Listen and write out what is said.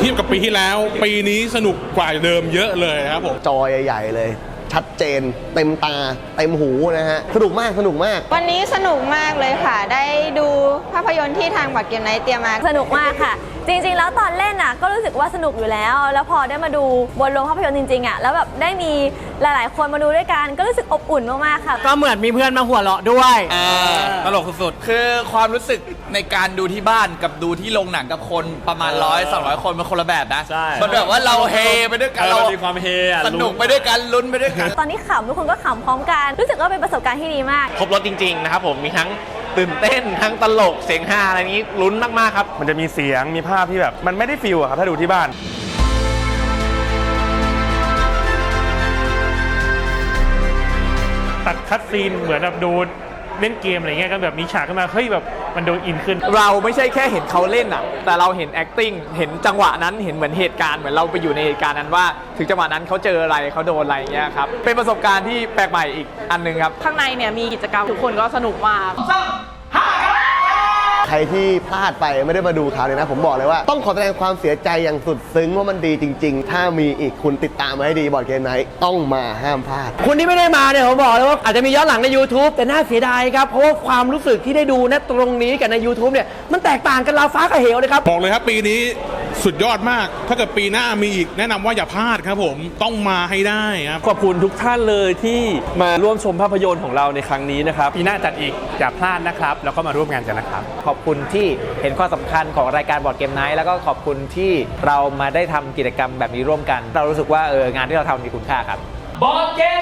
ปีที่แล้ว ปีนี้สนุกกว่าเดิมเยอะเลยครับผมจอใหญ่ ๆ เลย ชัดเจน เต็มตา เต็มหูนะฮะ สนุกมากสนุกมาก วันนี้สนุกมากเลยค่ะ ได้ดูภาพยนตร์ที่ทางบัตรเกมไนท์เตรียมมา สนุกมากค่ะจริงๆ แล้วตอนเล่นอะก็รู้สึกว่าสนุกอยู่แล้ว แล้วพอได้มาดูบนโรงภาพยนตร์จริงๆอะแล้วแบบได้มีหลายๆ คนมาดูด้วยกันก็รู้สึกอบอุ่นมากๆค่ะ ก็เหมือนมีเพื่อนมาหัวเราะด้วยตลกสุดๆคือความรู้สึกในการดูที่บ้านกับดูที่โรงหนังกับคนประมาณร้อยสองร้อยคนมันคนละแบบนะใช่ มันแบบว่าเราเฮไปด้วยกันเออเรามันมีความเฮอะสนุกไปด้วยกันลุ้นไปด้วยกัน ตอนนี้ขำทุกคนก็ขำพร้อมกัน รู้สึกว่าเป็นประสบการณ์ที่ดีมาก ครบรถจริงๆนะครับผมมีทั้ง ตื่นเต้นทั้งตลกเสียงฮาอะไรนี้ลุ้นมากๆครับ มันจะมีเสียงมีภาพที่แบบ มันไม่ได้ฟิลอะครับ ถ้าดูที่บ้าน ตัดคัดซีนเหมือนแบบดู เล่นเกมอะไรเงี้ยก็แบบมีฉากขึ้นมาเฮ้ยแบบมันดูอินขึ้น เราไม่ใช่แค่เห็นเขาเล่นอะ แต่เราเห็น acting เห็นจังหวะนั้นเห็นเหมือนเหตุการณ์เหมือนเราไปอยู่ในเหตุการณ์นั้นว่า ถึงจังหวะนั้นเขาเจออะไรเขาโดนอะไรเงี้ยครับเป็นประสบการณ์ที่แปลกใหม่อีกอันหนึงครับ ข้างในเนี่ยมีกิจกรรมทุกคนก็สนุกมากใค รที่พลาดไปไม่ได้มาดูคราวนี้นะ ผมบอกเลยว่าต้องขอแสดงความเสียใจอย่างสุดซึ้งว่ามันดีจริง ๆ ถ้ามีอีกคุณติดตามมาให้ดีบอร์ดเกมไนท์ต้องมาห้ามพลาดคนที่ไม่ได้มาเนี่ยผมบอกเลยว่าอาจจะมีย้อนหลังใน YouTube แต่น่าเสียดายครับ เพราะว่าความรู้สึกที่ได้ดูณตรงนี้กับใน YouTube เนี่ยมันแตกต่างกันราวฟ้ากับเหวเลยครับ บอกเลยครับปีนี้ สุดยอดมาก ถ้าเกิดปีหน้ามีอีกแนะนำว่าอย่าพลาดครับผม ต้องมาให้ได้ครับ ขอบคุณทุกท่านเลยที่มาร่วมชมภาพยนตร์ของเราในครั้งนี้นะครับ ปีหน้าจัดอีกอย่าพลาดนะครับ แล้วก็มาร่วมงานกันนะครับ ขอบคุณที่เห็นความสำคัญของรายการบอร์ดเกมไนท์แล้วก็ขอบคุณที่เรามาได้ทำกิจกรรมแบบนี้ร่วมกัน เรารู้สึกว่าเอองานที่เราทำมีคุณค่าครับ บอร์ดเกมไนท์ร้องไห้ไทยก็เล่นบอร์ดเกม